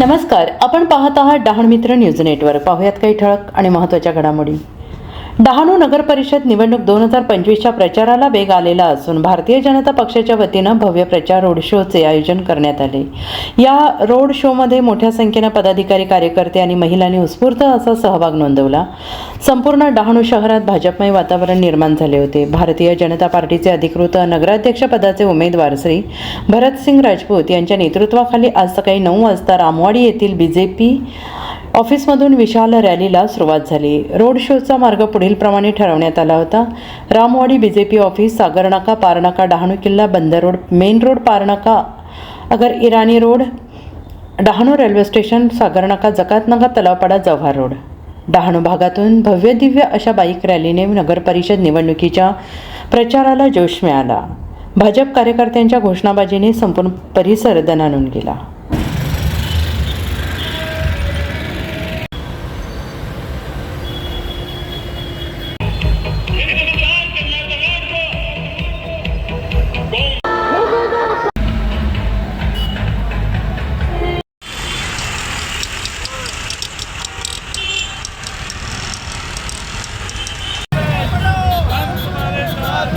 नमस्कार आपण पाहत आहात डहाण मित्र न्यूज नेटवर्क. पाहुयात काही ठळक आणि महत्त्वाच्या घडामोडी. डहाणू नगर परिषद निवडणूक दोन हजार पंचवीसच्या प्रचाराला वेग आलेला असून भारतीय जनता पक्षाच्या वतीनं भव्य प्रचार रोड शोचे आयोजन करण्यात आले. या रोड शोमध्ये मोठ्या संख्येनं पदाधिकारी कार्यकर्ते आणि महिलांनी उत्स्फूर्त असा सहभाग नोंदवला. संपूर्ण डहाणू शहरात भाजपमय वातावरण निर्माण झाले होते. भारतीय जनता पार्टीचे अधिकृत नगराध्यक्षपदाचे उमेदवार श्री भरतसिंग राजपूत यांच्या नेतृत्वाखाली आज सकाळी नऊ वाजता रामवाडी येथील बी जे पी ऑफिसमधून विशाल रॅलीला सुरुवात झाली. रोड शोचा मार्ग पुढीलप्रमाणे ठरवण्यात आला होता. Ramwadi B J P office Sagarnaka Parnaka Dahanu Killa Bandar road main road Parnaka Agar Irani road Dahanu railway station Sagarnaka Jakatnaka Talavpada Jawhar road. Dahanu भागातून भव्य दिव्य अशा बाईक रॅलीने नगरपरिषद निवडणुकीच्या प्रचाराला जोश मिळाला. भाजप कार्यकर्त्यांच्या घोषणाबाजीने संपूर्ण परिसर दणाणून गेला.